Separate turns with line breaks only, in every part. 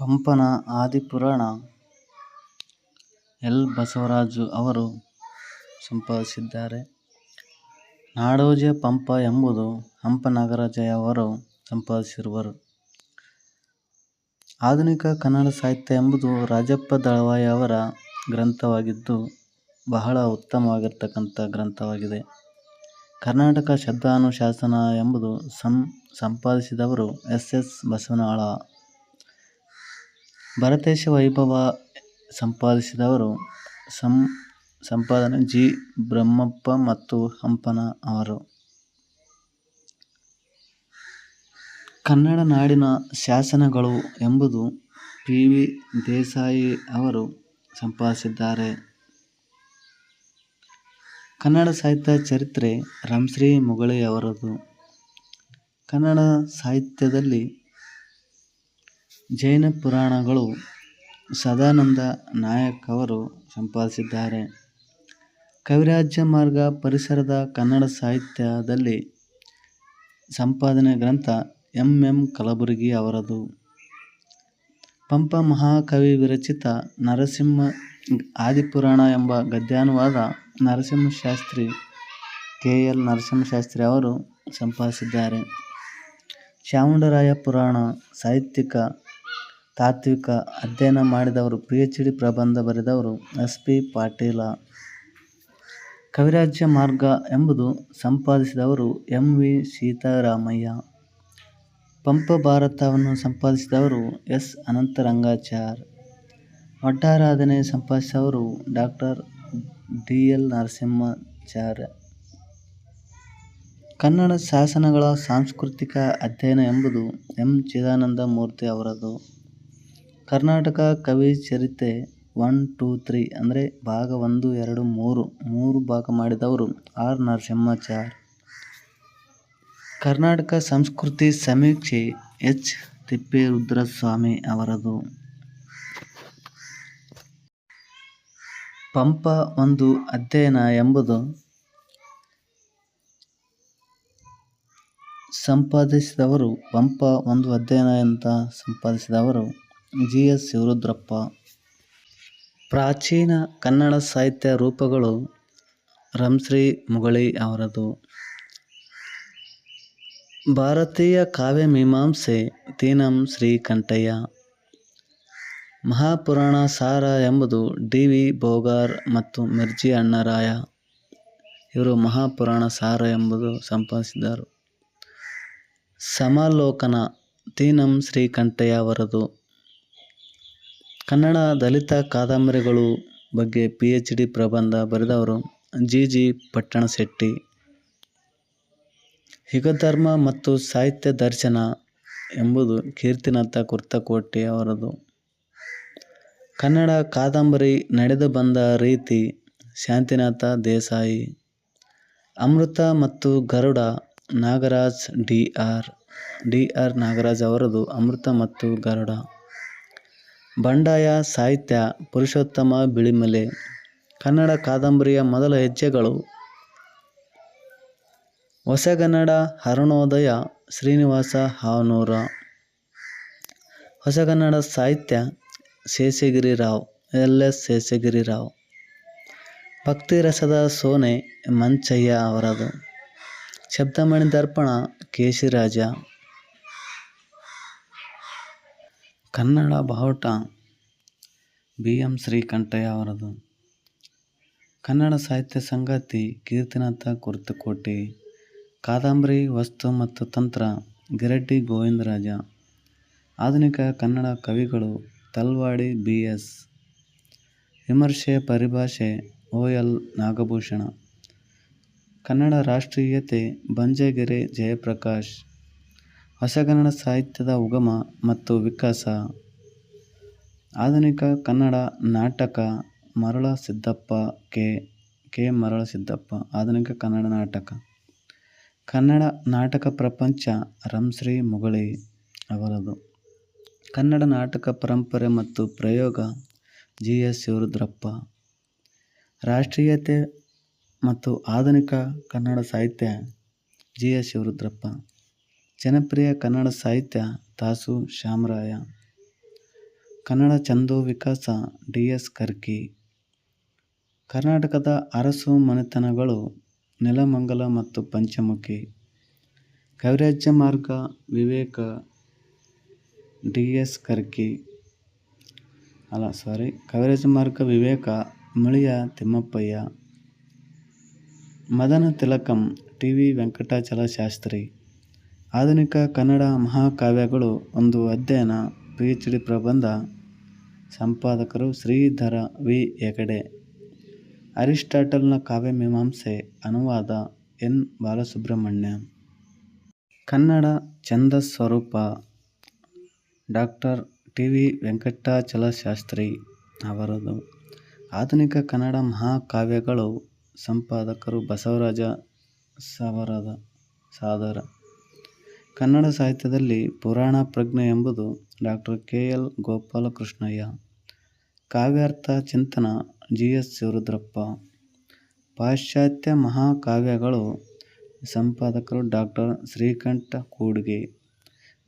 ಪಂಪನ ಆದಿಪುರಾಣ ಎಲ್. ಬಸವರಾಜು ಅವರು ಸಂಪಾದಿಸಿದ್ದಾರೆ. ನಾಡೋಜ ಪಂಪ ಎಂಬುದು ಹಂಪನಾಗರಾಜಯವರು ಸಂಪಾದಿಸಿರುವರು. ಆಧುನಿಕ ಕನ್ನಡ ಸಾಹಿತ್ಯ ಎಂಬುದು ರಾಜಪ್ಪ ದಳವಾಯಿ ಅವರ ಗ್ರಂಥವಾಗಿದ್ದು ಬಹಳ ಉತ್ತಮವಾಗಿರ್ತಕ್ಕಂಥ ಗ್ರಂಥವಾಗಿದೆ. ಕರ್ನಾಟಕ ಶಬ್ದಾನುಶಾಸನ ಎಂಬುದು ಸಂಪಾದಿಸಿದವರು ಎಸ್. ಎಸ್. ಭರತೇಶ ವೈಭವ ಸಂಪಾದಿಸಿದವರು ಸಂ, ಸಂಪಾದನೆ ಜಿ. ಬ್ರಹ್ಮಪ್ಪ ಮತ್ತು ಹಂಪನ ಅವರು. ಕನ್ನಡ ನಾಡಿನ ಶಾಸನಗಳು ಎಂಬುದು ಪಿ. ವಿ. ದೇಸಾಯಿ ಅವರು ಸಂಪಾದಿಸಿದ್ದಾರೆ. ಕನ್ನಡ ಸಾಹಿತ್ಯ ಚರಿತ್ರೆ ರಂಶ್ರೀ ಮುಗಳಿಯವರದು. ಕನ್ನಡ ಸಾಹಿತ್ಯದಲ್ಲಿ ಜೈನ ಪುರಾಣಗಳು ಸದಾನಂದ ನಾಯಕ್ ಅವರು ಸಂಪಾದಿಸಿದ್ದಾರೆ. ಕವಿರಾಜ್ಯ ಮಾರ್ಗ ಪರಿಸರದ ಕನ್ನಡ ಸಾಹಿತ್ಯದಲ್ಲಿ ಸಂಪಾದನೆ ಗ್ರಂಥ ಎಂ. ಎಂ. ಕಲಬುರಗಿ ಅವರದು. ಪಂಪ ಮಹಾಕವಿ ವಿರಚಿತ ನರಸಿಂಹ ಆದಿಪುರಾಣ ಎಂಬ ಗದ್ಯಾನುವಾದ ನರಸಿಂಹಶಾಸ್ತ್ರಿ, ಕೆ. ಎಲ್. ನರಸಿಂಹಶಾಸ್ತ್ರಿ ಅವರು ಸಂಪಾದಿಸಿದ್ದಾರೆ. ಚಾಮುಂಡರಾಯ ಪುರಾಣ ಸಾಹಿತ್ಯಿಕ ತಾತ್ವಿಕ ಅಧ್ಯಯನ ಮಾಡಿದವರು ಪಿಎಚ್. ಡಿ. ಪ್ರಬಂಧ ಬರೆದವರು ಎಸ್. ಪಿ. ಪಾಟೀಲ. ಕವಿರಾಜ್ಯ ಮಾರ್ಗ ಎಂಬುದು ಸಂಪಾದಿಸಿದವರು ಎಂ. ವಿ. ಸೀತಾರಾಮಯ್ಯ. ಪಂಪ ಭಾರತವನ್ನು ಸಂಪಾದಿಸಿದವರು S. Anantharangachar. ಒಟ್ಟಾರಾಧನೆ ಸಂಪಾದಿಸಿದವರು doctor D. L. Narasimhacharya. Kannada ಶಾಸನಗಳ ಸಾಂಸ್ಕೃತಿಕ ಅಧ್ಯಯನ ಎಂಬುದು ಎಂ. ಚಿದಾನಂದ ಮೂರ್ತಿ ಅವರದು. ಕರ್ನಾಟಕ ಕವಿ ಚರಿತೆ ಒನ್ ಟೂ ತ್ರೀ ಅಂದರೆ ಭಾಗ ಒಂದು, ಎರಡು, ಮೂರು ಮೂರು ಭಾಗ ಮಾಡಿದವರು ಆರ್. ನರಸಿಂಹಾಚಾರ್. ಕರ್ನಾಟಕ ಸಂಸ್ಕೃತಿ ಸಮೀಕ್ಷೆ ಎಚ್. ತಿಪ್ಪೇರುದ್ರಸ್ವಾಮಿ ಅವರದು. ಪಂಪ ಒಂದು ಅಧ್ಯಯನ ಎಂಬುದು ಸಂಪಾದಿಸಿದವರು ಪಂಪ ಒಂದು ಅಧ್ಯಯನ ಅಂತ ಸಂಪಾದಿಸಿದವರು ಜಿ. ಎಸ್. ಶಿವರುದ್ರಪ್ಪ. ಪ್ರಾಚೀನ ಕನ್ನಡ ಸಾಹಿತ್ಯ ರೂಪಗಳು ರಂಶ್ರೀ ಮುಗಳಿ ಅವರದು. ಭಾರತೀಯ ಕಾವ್ಯ ಮೀಮಾಂಸೆ ತೀನಂ ಶ್ರೀಕಂಠಯ್ಯ. ಮಹಾಪುರಾಣ ಸಾರ ಎಂಬುದು ಡಿ. ವಿ. ಬೋಗಾರ್ ಮತ್ತು ಮಿರ್ಜಿ ಅಣ್ಣರಾಯ ಇವರು ಮಹಾಪುರಾಣ ಸಾರ ಎಂಬುದು ಸಂಪಾದಿಸಿದರು. ಸಮಾಲೋಕನ ತೀನಂ ಶ್ರೀಕಂಠಯ್ಯ ಅವರದು. ಕನ್ನಡ ದಲಿತ ಕಾದಂಬರಿಗಳು ಬಗ್ಗೆ ಪಿ ಎಚ್ ಡಿ. ಪ್ರಬಂಧ ಬರೆದವರು ಜಿ. ಜಿ. ಪಟ್ಟಣಶೆಟ್ಟಿ. ಯುಗಧರ್ಮ ಮತ್ತು ಸಾಹಿತ್ಯ ದರ್ಶನ ಎಂಬುದು ಕೀರ್ತಿನಾಥ ಕುರ್ತಕೋಟಿ ಅವರದು. ಕನ್ನಡ ಕಾದಂಬರಿ ನಡೆದು ಬಂದ ರೀತಿ ಶಾಂತಿನಾಥ ದೇಸಾಯಿ. ಅಮೃತ ಮತ್ತು Garuda Nagaraj D. R. D. R. Nagaraj ಅವರದು ಅಮೃತ ಮತ್ತು ಗರುಡ. ಬಂಡಾಯ, ಸಾಹಿತ್ಯ, ಪುರುಷೋತ್ತಮ, ಬಿಳಿಮಲೆ. ಕನ್ನಡ, ಕಾದಂಬರಿಯ ಮೊದಲ ಹೆಜ್ಜೆಗಳು ಹೊಸಗನ್ನಡ, ಅರುಣೋದಯ, ಶ್ರೀನಿವಾಸ, ಹಾನೂರ. ಹೊಸಗನ್ನಡ, ಸಾಹಿತ್ಯ, ಶೇಷಗಿರಿ ರಾವ್, ಎಲ್. ಎಸ್. ಶೇಷಗಿರಿ ರಾವ್ ಭಕ್ತಿರಸದ ಸೋನೆ ಮಂಚಯ್ಯ ಅವರದು. ಶಬ್ದಮಣಿ ದರ್ಪಣ ಕೇಶಿರಾಜ. ಕನ್ನಡ ಬಾವುಟ ಬಿ. ಎಂ. ಶ್ರೀಕಂಠಯ್ಯ ಅವರದು. ಕನ್ನಡ ಸಾಹಿತ್ಯ ಸಂಗಾತಿ ಕೀರ್ತಿನಾಥ ಕುರ್ತಕೋಟಿ. ಕಾದಂಬರಿ, ವಸ್ತು ಮತ್ತು ತಂತ್ರ ಗಿರಡ್ಡಿ ಗೋವಿಂದರಾಜ. ಆಧುನಿಕ ಕನ್ನಡ ಕವಿಗಳು ತಲ್ವಾಡಿ ಬಿ. ಎಸ್. ವಿಮರ್ಶೆ ಪರಿಭಾಷೆ ಒ. ಎಲ್. ನಾಗಭೂಷಣ. ಕನ್ನಡ ರಾಷ್ಟ್ರೀಯತೆ, ಬಂಜಗೆರೆ ಜಯಪ್ರಕಾಶ್. ಹೊಸಗನ್ನಡ ಸಾಹಿತ್ಯದ ಉಗಮ ಮತ್ತು ವಿಕಾಸ. ಆಧುನಿಕ ಕನ್ನಡ ನಾಟಕ ಮರಳಸಿದ್ದಪ್ಪ ಕೆ. ಕೆ. ಮರಳಸಿದ್ದಪ್ಪ. ಆಧುನಿಕ ಕನ್ನಡ ನಾಟಕ. ಕನ್ನಡ ನಾಟಕ ಪ್ರಪಂಚ ರಂಶ್ರೀ ಮುಗಳಿ ಅವರದು. ಕನ್ನಡ ನಾಟಕ ಪರಂಪರೆ ಮತ್ತು ಪ್ರಯೋಗ ಜಿ. ಎಸ್. ಶಿವರುದ್ರಪ್ಪ. ರಾಷ್ಟ್ರೀಯತೆ ಮತ್ತು ಆಧುನಿಕ ಕನ್ನಡ ಸಾಹಿತ್ಯ ಜಿ. ಎಸ್. ಶಿವರುದ್ರಪ್ಪ. ಜನಪ್ರಿಯ ಕನ್ನಡ ಸಾಹಿತ್ಯ ತಾಸು ಶ್ಯಾಮರಾಯ. ಕನ್ನಡ ಚಂದೋ ವಿಕಾಸ ಡಿ ಎಸ್ ಕರ್ಕಿ. ಕರ್ನಾಟಕದ ಅರಸು ಮನೆತನಗಳು ನೆಲಮಂಗಲ ಮತ್ತು ಪಂಚಮುಖಿ. ಕವಿರಾಜ್ಯ ಮಾರ್ಗ ವಿವೇಕ ಡಿ ಎಸ್ ಕರ್ಕಿ. ಅಲ್ಲ ಸಾರಿ ಕವಿರಾಜ ಮಾರ್ಗ ವಿವೇಕ ಮಳಿಯ ತಿಮ್ಮಪ್ಪಯ್ಯ. ಮದನ ತಿಲಕಂ ಟಿ ವಿ ವೆಂಕಟಾಚಲ ಶಾಸ್ತ್ರಿ. ಆಧುನಿಕ ಕನ್ನಡ ಮಹಾಕಾವ್ಯಗಳು ಒಂದು ಅಧ್ಯಯನ ಪಿ ಎಚ್ ಡಿ ಪ್ರಬಂಧ, ಸಂಪಾದಕರು ಶ್ರೀಧರ ವಿ. ಹೆಗಡೆ, ಅರಿಸ್ಟಾಟಲ್ನ ಕಾವ್ಯಮೀಮಾಂಸೆ ಅನುವಾದ ಎನ್. ಬಾಲಸುಬ್ರಹ್ಮಣ್ಯ. ಕನ್ನಡ ಛಂದಸ್ವರೂಪ ಡಾಕ್ಟರ್ ಟಿ. ವಿ. ವೆಂಕಟಾಚಲಶಾಸ್ತ್ರಿ ಅವರದು. ಆಧುನಿಕ ಕನ್ನಡ ಮಹಾಕಾವ್ಯಗಳು ಸಂಪಾದಕರು ಬಸವರಾಜ ಸವರದ ಸಾದರ. ಕನ್ನಡ ಸಾಹಿತ್ಯದಲ್ಲಿ ಪುರಾಣ ಪ್ರಜ್ಞೆ ಎಂಬುದು ಡಾಕ್ಟರ್ ಕೆ ಎಲ್ ಗೋಪಾಲಕೃಷ್ಣಯ್ಯ. ಕಾವ್ಯಾರ್ಥ ಚಿಂತನ ಜಿ. ಎಸ್. ಶಿವರುದ್ರಪ್ಪ ಪಾಶ್ಚಾತ್ಯ ಮಹಾಕಾವ್ಯಗಳು ಸಂಪಾದಕರು ಡಾಕ್ಟರ್ ಶ್ರೀಕಂಠ ಕೂಡ್ಗೆ.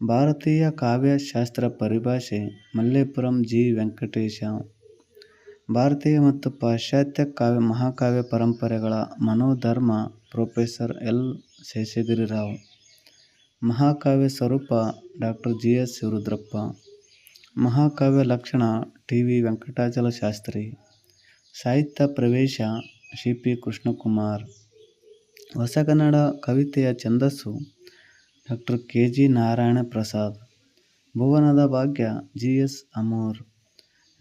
ಭಾರತೀಯ ಕಾವ್ಯಶಾಸ್ತ್ರ ಪರಿಭಾಷೆ ಮಲ್ಲೇಪುರಂ ಜಿ. ವೆಂಕಟೇಶ. ಭಾರತೀಯ ಮತ್ತು ಪಾಶ್ಚಾತ್ಯ ಕಾವ್ಯ ಮಹಾಕಾವ್ಯ ಪರಂಪರೆಗಳ ಮನೋಧರ್ಮ ಪ್ರೊಫೆಸರ್ ಎಲ್. ಶೇಷಗಿರಿರಾವ್. ಮಹಾಕಾವ್ಯ ಸ್ವರೂಪ ಡಾಕ್ಟರ್ ಜಿ ಎಸ್ ಶಿವರುದ್ರಪ್ಪ ಮಹಾಕಾವ್ಯ ಲಕ್ಷಣ ಟಿ ವಿ ವೆಂಕಟಾಚಲ ಶಾಸ್ತ್ರಿ ಸಾಹಿತ್ಯ ಪ್ರವೇಶ ಸಿ ಪಿ ಕೃಷ್ಣಕುಮಾರ್. ಹೊಸಗನ್ನಡ ಕವಿತೆಯ ಛಂದಸ್ಸು doctor K G Narayana Prasad ಭುವನದ ಭಾಗ್ಯ ಜಿ ಎಸ್ ಅಮೋರ್.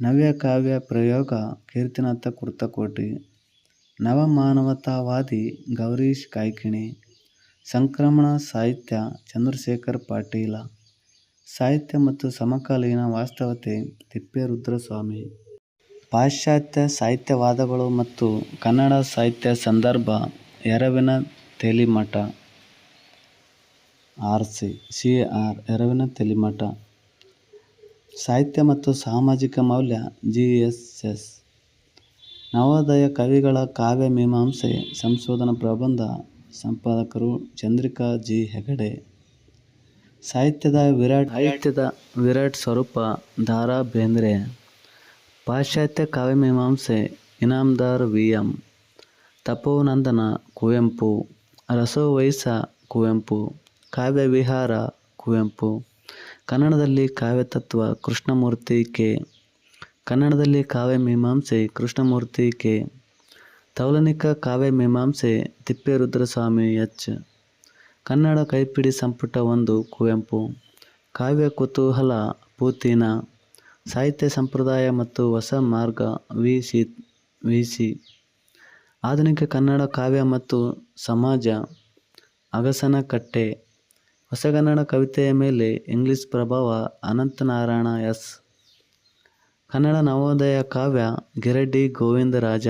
ನವ್ಯ ಕಾವ್ಯ ಪ್ರಯೋಗ ಕೀರ್ತಿನಾಥ ಕುರ್ತಕೋಟಿ. ನವಮಾನವತಾವಾದಿ ಗೌರೀಶ್ ಕಾಯ್ಕಿಣಿ. ಸಂಕ್ರಮಣ, ಸಾಹಿತ್ಯ, ಚಂದ್ರಶೇಖರ್ ಪಾಟೀಲ. ಸಾಹಿತ್ಯ ಮತ್ತು ಸಮಕಾಲೀನ ವಾಸ್ತವತೆ ತಿಪ್ಪೇರುದ್ರಸ್ವಾಮಿ ಪಾಶ್ಚಾತ್ಯ ಸಾಹಿತ್ಯವಾದಗಳು ಮತ್ತು ಕನ್ನಡ ಸಾಹಿತ್ಯ ಸಂದರ್ಭ, ಎರವಿನ ತೆಲಿಮಠ. ಆರ್ ಸಿ ಸಿ ಆರ್, ಎರವಿನ ತೆಲಿಮಠ. ಸಾಹಿತ್ಯ ಮತ್ತು ಸಾಮಾಜಿಕ ಮೌಲ್ಯ, ಜಿ ಎಸ್ ಎಸ್. ನವೋದಯ ಕವಿಗಳ ಕಾವ್ಯ ಮೀಮಾಂಸೆ, ಸಂಶೋಧನಾ ಪ್ರಬಂಧ ಸಂಪಾದಕರು ಚಂದ್ರಿಕಾ ಜಿ. ಹೆಗಡೆ. ಸಾಹಿತ್ಯದ ವಿರಾಟ್ ಸಾಹಿತ್ಯದ ವಿರಾಟ್ ಸ್ವರೂಪ ದಾರಾ ಬೇಂದ್ರೆ. ಪಾಶ್ಚಾತ್ಯ ಕಾವ್ಯಮೀಮಾಂಸೆ ಇನಾಮದಾರ್ ವಿ. ಎಂ. ತಪೋನಂದನ ಕುವೆಂಪು. ರಸೋವೈಸ ಕುವೆಂಪು. ಕಾವ್ಯ ವಿಹಾರ ಕುವೆಂಪು. ಕನ್ನಡದಲ್ಲಿ ಕಾವ್ಯತತ್ವ ಕೃಷ್ಣಮೂರ್ತಿ ಕೆ. ಕನ್ನಡದಲ್ಲಿ ಕಾವ್ಯಮೀಮಾಂಸೆ ಕೃಷ್ಣಮೂರ್ತಿ ಕೆ. ತೌಲನಿಕ ಕಾವ್ಯಮೀಮಾಂಸೆ ತಿಪ್ಪೇರುದ್ರಸ್ವಾಮಿ ಎಚ್. ಕನ್ನಡ ಕೈಪಿಡಿ ಸಂಪುಟ ಒಂದು, ಕುವೆಂಪು. ಕಾವ್ಯ ಕುತೂಹಲ, ಪೂತಿನ. ಸಾಹಿತ್ಯ ಸಂಪ್ರದಾಯ ಮತ್ತು ಹೊಸ ಮಾರ್ಗ, ವಿ. ಸಿ. ವಿ. ಸಿ. ಆಧುನಿಕ ಕನ್ನಡ ಕಾವ್ಯ ಮತ್ತು ಸಮಾಜ. ಅಗಸನ ಕಟ್ಟೆ ಹೊಸಗನ್ನಡ ಕವಿತೆಯ ಮೇಲೆ ಇಂಗ್ಲಿಷ್ ಪ್ರಭಾವ ಅನಂತನಾರಾಯಣ ಎಸ್. ಕನ್ನಡ ನವೋದಯ ಕಾವ್ಯ ಗಿರಡ್ಡಿ ಗೋವಿಂದರಾಜ.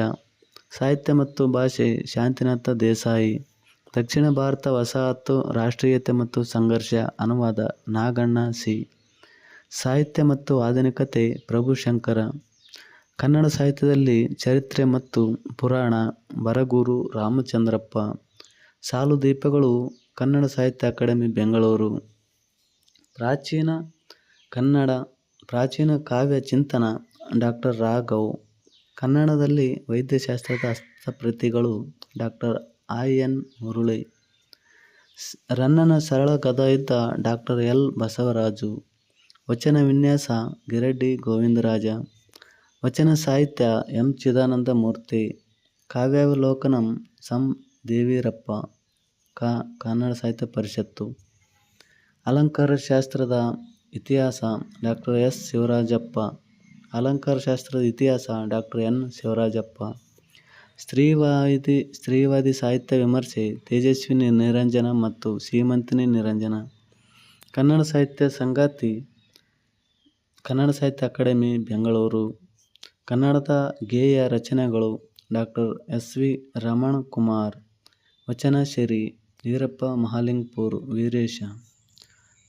ಸಾಹಿತ್ಯ ಮತ್ತು ಭಾಷೆ, ಶಾಂತಿನಾಥ ದೇಸಾಯಿ, ದಕ್ಷಿಣ ಭಾರತ ವಸಾಹತು, ರಾಷ್ಟ್ರೀಯತೆ ಮತ್ತು ಸಂಘರ್ಷ, ಅನುವಾದ ನಾಗಣ್ಣ ಸಿ. ಸಾಹಿತ್ಯ ಮತ್ತು ಆಧುನಿಕತೆ ಪ್ರಭುಶಂಕರ ಕನ್ನಡ ಸಾಹಿತ್ಯದಲ್ಲಿ ಚರಿತ್ರೆ ಮತ್ತು ಪುರಾಣ, ಬರಗೂರು ರಾಮಚಂದ್ರಪ್ಪ. ಸಾಲು ದೀಪಗಳು, ಕನ್ನಡ ಸಾಹಿತ್ಯ ಅಕಾಡೆಮಿ, ಬೆಂಗಳೂರು. ಪ್ರಾಚೀನ ಕನ್ನಡ, ಪ್ರಾಚೀನ ಕಾವ್ಯ ಚಿಂತನ, ಡಾಕ್ಟರ್ ರಾಘವ್. ಕನ್ನಡದಲ್ಲಿ ವೈದ್ಯಶಾಸ್ತ್ರದ ಹಸ್ತಪ್ರತಿಗಳು ಡಾಕ್ಟರ್ ಐ ಎನ್ ಮುರುಳಿ ರನ್ನನ ಸರಳ ಗದಯಿದ್ದ ಡಾಕ್ಟರ್ ಎಲ್ ಬಸವರಾಜು, ವಚನ ವಿನ್ಯಾಸ ಗಿರಡ್ಡಿ ಗೋವಿಂದರಾಜ, ವಚನ ಸಾಹಿತ್ಯ ಎಂ ಚಿದಾನಂದ ಮೂರ್ತಿ ಕಾವ್ಯಾವಲೋಕನಂ ಸಂ ದೇವೀರಪ್ಪ, ಕ ಕನ್ನಡ ಸಾಹಿತ್ಯ ಪರಿಷತ್ತು ಅಲಂಕಾರ ಶಾಸ್ತ್ರದ ಇತಿಹಾಸ ಡಾಕ್ಟರ್ ಎಸ್ ಶಿವರಾಜಪ್ಪ ಅಲಂಕಾರ ಶಾಸ್ತ್ರದ ಇತಿಹಾಸ ಡಾಕ್ಟರ್ ಎನ್. ಶಿವರಾಜಪ್ಪ. ಸ್ತ್ರೀವಾದಿ ಸ್ತ್ರೀವಾದಿ ಸಾಹಿತ್ಯ ವಿಮರ್ಶೆ, ತೇಜಸ್ವಿನಿ ನಿರಂಜನ ಮತ್ತು ಶ್ರೀಮಂತಿನಿ ನಿರಂಜನ. ಕನ್ನಡ ಸಾಹಿತ್ಯ ಸಂಗಾತಿ, ಕನ್ನಡ ಸಾಹಿತ್ಯ ಅಕಾಡೆಮಿ, ಬೆಂಗಳೂರು. ಕನ್ನಡದ ಗೇಯ ರಚನೆಗಳು doctor S V Raman Kumar ವಚನ ಶರಿ ವೀರಪ್ಪ ಮಹಾಲಿಂಗ್ಪುರ್, ವೀರೇಶ.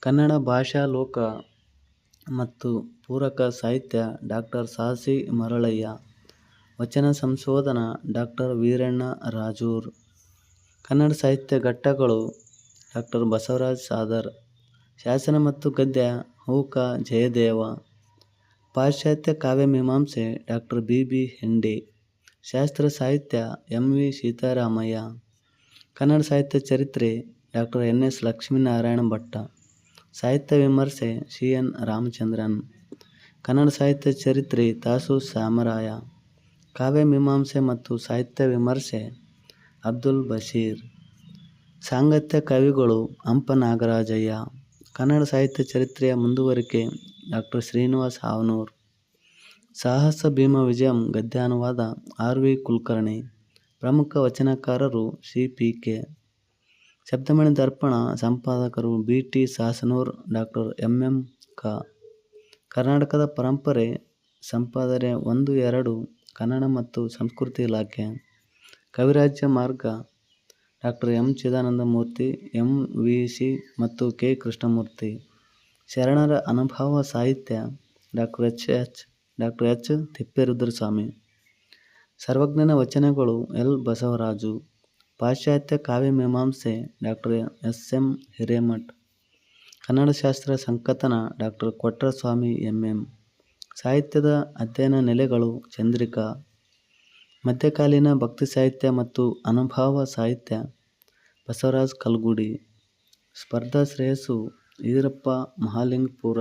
ಕನ್ನಡ ಭಾಷಾ ಲೋಕ ಮತ್ತು ಪೂರಕ ಸಾಹಿತ್ಯ ಡಾಕ್ಟರ್ ಸಾಸಿ ಮರಳಯ್ಯ, ವಚನ ಸಂಶೋಧನ ಡಾಕ್ಟರ್ ವೀರಣ್ಣ ರಾಜೂರ್, ಕನ್ನಡ ಸಾಹಿತ್ಯ ಘಟ್ಟಗಳು ಡಾಕ್ಟರ್ ಬಸವರಾಜ್ ಸಾದರ್, ಶಾಸನ ಮತ್ತು ಗದ್ಯ ಹೂಕ ಜಯದೇವ, ಪಾಶ್ಚಾತ್ಯ ಕಾವ್ಯ ಮೀಮಾಂಸೆ ಡಾಕ್ಟರ್ ಬಿ. ಬಿ. ಹೆಂಡೆ. ಶಾಸ್ತ್ರ ಸಾಹಿತ್ಯ ಎಂ. ವಿ. ಸೀತಾರಾಮಯ್ಯ. ಕನ್ನಡ ಸಾಹಿತ್ಯ ಚರಿತ್ರೆ doctor N. S. Lakshminarayana Bhatta. ಸಾಹಿತ್ಯ ವಿಮರ್ಶೆ ಸಿ. ಎನ್. ರಾಮಚಂದ್ರನ್. ಕನ್ನಡ ಸಾಹಿತ್ಯ ಚರಿತ್ರೆ ತಾಸು ಕಾವ್ಯ ಮೀಮಾಂಸೆ ಮತ್ತು ಸಾಹಿತ್ಯ ವಿಮರ್ಶೆ ಅಬ್ದುಲ್ ಬಶೀರ್. ಸಾಂಗತ್ಯ ಕವಿಗಳು ಹಂಪ ನಾಗರಾಜಯ್ಯ. ಕನ್ನಡ ಸಾಹಿತ್ಯ ಚರಿತ್ರೆಯ ಮುಂದುವರಿಕೆ ಡಾಕ್ಟರ್ ಶ್ರೀನಿವಾಸ್ ಹಾವನೂರ್. ಸಾಹಸ ಭೀಮ ವಿಜಯಂ ಗದ್ಯಾನುವಾದ ಆರ್. ವಿ. ಕುಲಕರ್ಣಿ. ಪ್ರಮುಖ ವಚನಕಾರರು ಸಿ. ಪಿ. ಕೆ. ಶಬ್ದಮಣಿ ದರ್ಪಣ ಸಂಪಾದಕರು B. T. Sasanur doctor M. M. ಕ. ಕರ್ನಾಟಕದ ಪರಂಪರೆ ಸಂಪಾದನೆ ಒಂದು ಎರಡು ಕನ್ನಡ ಮತ್ತು ಸಂಸ್ಕೃತಿ ಇಲಾಖೆ. Kavirajya Marga doctor M. Chidanandamurthy, M. V. C. ಮತ್ತು ಕೆ. ಕೃಷ್ಣಮೂರ್ತಿ. ಶರಣರ ಅನುಭವ ಸಾಹಿತ್ಯ doctor H. H doctor H Tipperudraswamy. ಸರ್ವಜ್ಞನ ವಚನಗಳು ಎಲ್. ಬಸವರಾಜು. ಪಾಶ್ಚಾತ್ಯ ಕಾವ್ಯ ಮೀಮಾಂಸೆ ಡಾಕ್ಟರ್ ಎಸ್. ಎಂ. ಹಿರೇಮಠ. ಕನ್ನಡಶಾಸ್ತ್ರ ಸಂಕಥನ ಡಾಕ್ಟರ್ ಕೊಟ್ರಸ್ವಾಮಿ ಎಂ. ಎಂ. ಸಾಹಿತ್ಯದ ಅಧ್ಯಯನ ನೆಲೆಗಳು ಚಂದ್ರಿಕಾ. ಮಧ್ಯಕಾಲೀನ ಭಕ್ತಿ ಸಾಹಿತ್ಯ ಮತ್ತು ಅನುಭಾವ ಸಾಹಿತ್ಯ, ಬಸವರಾಜ್ ಕಲ್ಗುಡಿ. ಸ್ಪರ್ಧಾ ಶ್ರೇಯಸ್ಸು, ಈರಪ್ಪ ಮಹಾಲಿಂಗಪುರ.